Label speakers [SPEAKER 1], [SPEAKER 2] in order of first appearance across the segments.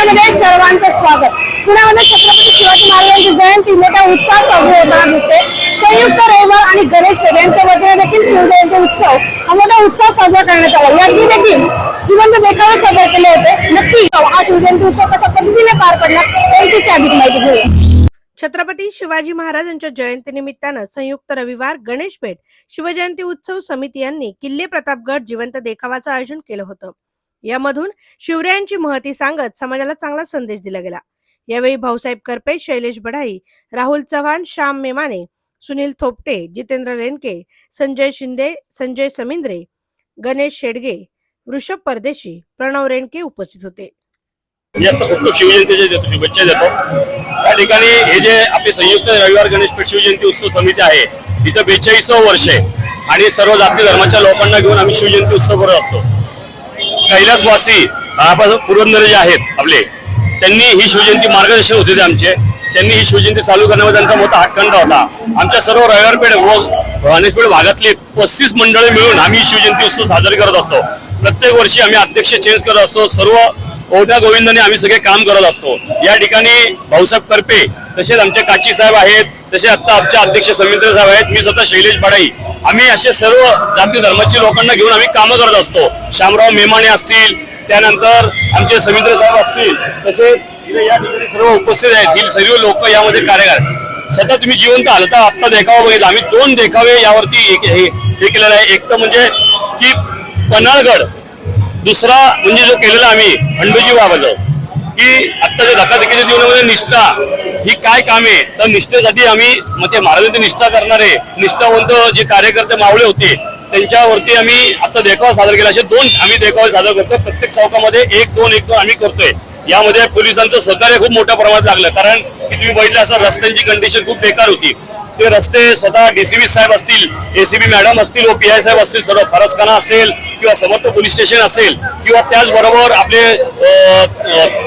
[SPEAKER 1] स्वागत. पुण्यामध्ये छत्रपती शिवाजी महाराजांची जयंती मोठ्या उत्साहात साजरी होताना दिसते. संयुक्त रविवार आणि गणेश पेठ यांच्या वतीने देखील शिवजयंती उत्सव हा मोठा उत्साह साजरा करण्यात आला. याची देखील जिवंत देखावे साजरे केले होते. नक्की हा शिवजयंती उत्सव कशा पद्धतीने पार पडला त्यांची अधिक माहिती घेऊया.
[SPEAKER 2] छत्रपती शिवाजी महाराजांच्या जयंतीनिमित्तानं संयुक्त रविवार गणेशपेठ शिवजयंती उत्सव समिती यांनी किल्ले प्रतापगड जिवंत देखावाचं आयोजन केलं होतं. यामधून शिवरायांची महती सांगत समाजाला चांगला संदेश दिला गेला. यावेळी भाऊसाहेब करपे शैलेश बढाई राहुल चव्हाण श्याम मेमाने सुनील थोपटे जितेंद्र रेणके संजय शिंदे संजय समिंद्रे गणेश शेडगे वृषभ परदेशी प्रणव रेणके उपस्थित होते.
[SPEAKER 3] शुभेच्छा देतो. या ठिकाणी हे जे आपली संयुक्त रविवार गणेश शिवजयंती उत्सव समिती आहे तिचं बेचाळीसावं वर्ष आहे. आणि सर्व जाती धर्माच्या लोकांना घेऊन आम्ही शिवजयंती उत्सव करत असतो. कैलासवासी आपण पुरंदर जे आहेत आपले. त्यांनी ही शिवजयंती मार्गदर्शन होते ते आमचे. त्यांनी ही शिवजयंती चालू करण्यामध्ये त्यांचा मोठा हातखंडा होता. आमच्या सर्व रविवारपेठ व गणेशपेठ भागातले पस्तीस मंडळे मिळून आम्ही शिवजयंती उत्सव साजरे करत असतो. प्रत्येक वर्षी आम्ही अध्यक्ष चेंज करत असतो. सर्व ओढ्या गोविंदाने आम्ही सगळे काम करत असतो. या ठिकाणी भाऊसाहेब करपे तसेच आमचे काची साहेब आहेत तसे आता आमचे अध्यक्ष समित्र साहेब आहेत. मी स्वतः शैलेश बडाई आम्ही असे सर्व जाती धर्माची लोकांना घेऊन आम्ही कामं करत असतो. शामराव मेमाने असतील त्यानंतर आमचे समित्र साहेब असतील तसे या ठिकाणी सर्व उपस्थित आहेत. ही सर्व लोक यामध्ये कार्यरत सध्या तुम्ही जिवंत आलं तर आत्ता देखावा बघितला. आम्ही दोन देखावे यावरती एक हे हे केलेलं आहे. एक तर म्हणजे की पन्हाळगड दुसरा म्हणजे जो केलेला आम्ही खंडोजी बाबाचं की आत्ताच्या धकाधकीच्या जीवनामध्ये निष्ठा ही काय काम आहे? तर निष्ठेसाठी आम्ही मग ते महाराजांची निष्ठा करणारे निष्ठावंत जे कार्यकर्ते मावळे होते त्यांच्यावरती आम्ही आता देखावा सादर केला. असे दोन आम्ही देखावे सादर करतो प्रत्येक चौकामध्ये एक दोन एक दोन आम्ही करतोय. यामध्ये पोलिसांचं सहकार्य खूप मोठ्या प्रमाणात लागलं. कारण की तुम्ही बघितलं असं रस्त्यांची कंडिशन खूप बेकार होती. ते रस्ते स्वतः डीसीबी साहेब असतील एसीबी मॅडम असतील व पी आय साहेब असतील सर्व फरसखाना असेल किंवा समर्थ पोलीस स्टेशन असेल किंवा त्याचबरोबर आपले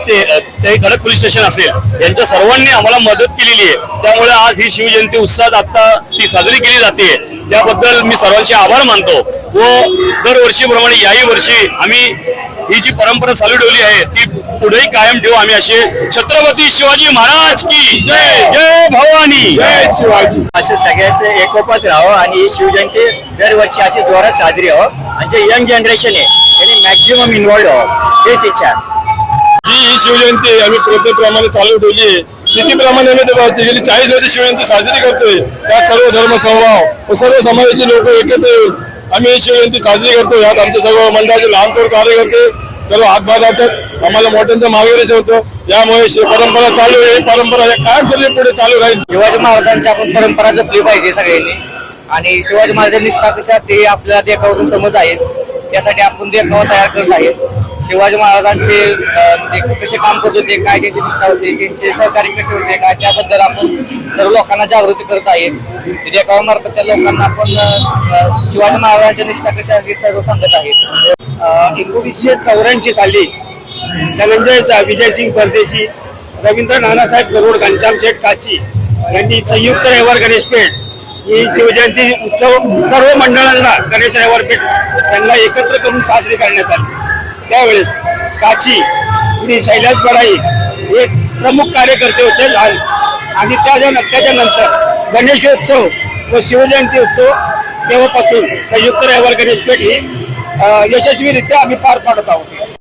[SPEAKER 3] ते खडक पोलीस स्टेशन असेल यांच्या सर्वांनी आम्हाला मदत केलेली आहे. त्यामुळे आज ही शिवजयंती उत्साहात आता ती साजरी केली जाते. त्याबद्दल मी सर्वांचे आभार मानतो व दरवर्षीप्रमाणे याही वर्षी आम्ही ही जी परंपरा चालू ठेवली आहे ती पुढेही कायम ठेवू आम्ही असे छत्रपती शिवाजी महाराज की जय. जय भवानी
[SPEAKER 4] जय शिवाजी।
[SPEAKER 5] असे सगळ्यांचे एकोपाच राहावं आणि ही शिवजयंती दरवर्षी अशी जोरात साजरी व्हावं आणि जे यंग जनरेशन आहे त्यांनी मॅक्झिमम इन्व्हॉल्ड व्हावं हेच इच्छा.
[SPEAKER 4] जी ही शिवजयंती आम्ही प्रमाणे चालू ठेवली आहे किती प्रमाणे आम्ही. गेली चाळीस वर्ष शिवजयंती साजरी करतोय. त्या सर्व धर्म समभाव व सर्व समाजाचे लोक एकत्र येऊन आम्ही ही शिवजयंती साजरी करतो यात आमचे सर्व मंडळाचे लहान थोर कार्यकर्ते सर्व हातभार लावतात आम्हाला मोठ्यांचा मार्गदर्शन होतं. यामुळे परंपरा चालू आहे. परंपरा या कायम सर्व पुढे चालू राहील.
[SPEAKER 5] शिवाजी महाराजांची आपण परंपरा जपली पाहिजे सगळ्यांनी. आणि शिवाजी महाराजांनी स्थापित असते हे आपल्याला देखावून समज आहे त्यासाठी आपण देखावा तयार करत आहे शिवाजी महाराजांचे कसे काम करत होते काय त्यांची निष्ठा होती त्यांचे सहकार्य कसे होते काय त्याबद्दल आपण सर्व लोकांना जागृती करत आहे देखावामार्फत त्या लोकांना आपण शिवाजी महाराजांच्या निष्ठा कशा सर्व सांगत आहेत.
[SPEAKER 6] एकोणीसशे चौऱ्याऐंशी साली धनंजय विजयसिंग परदेशी रवींद्र नानासाहेब गरुड घनश्याम शेठ काची यांनी संयुक्त रविवार गणेश पेठ ही शिवजयंती उत्सव सर्व मंडळांना गणेश रविवार पेठ एकत्र करून साजरी करण्यात आली. त्यावेळेस काची श्री शैलास बडाई हे प्रमुख कार्यकर्ते होते लहान. आणि त्याच्या त्याच्यानंतर गणेशोत्सव व शिवजयंती उत्सव तेव्हापासून संयुक्त रविवार गणेश पेठ ही यशस्वीरित्या आम्ही पार पाडत आहोत.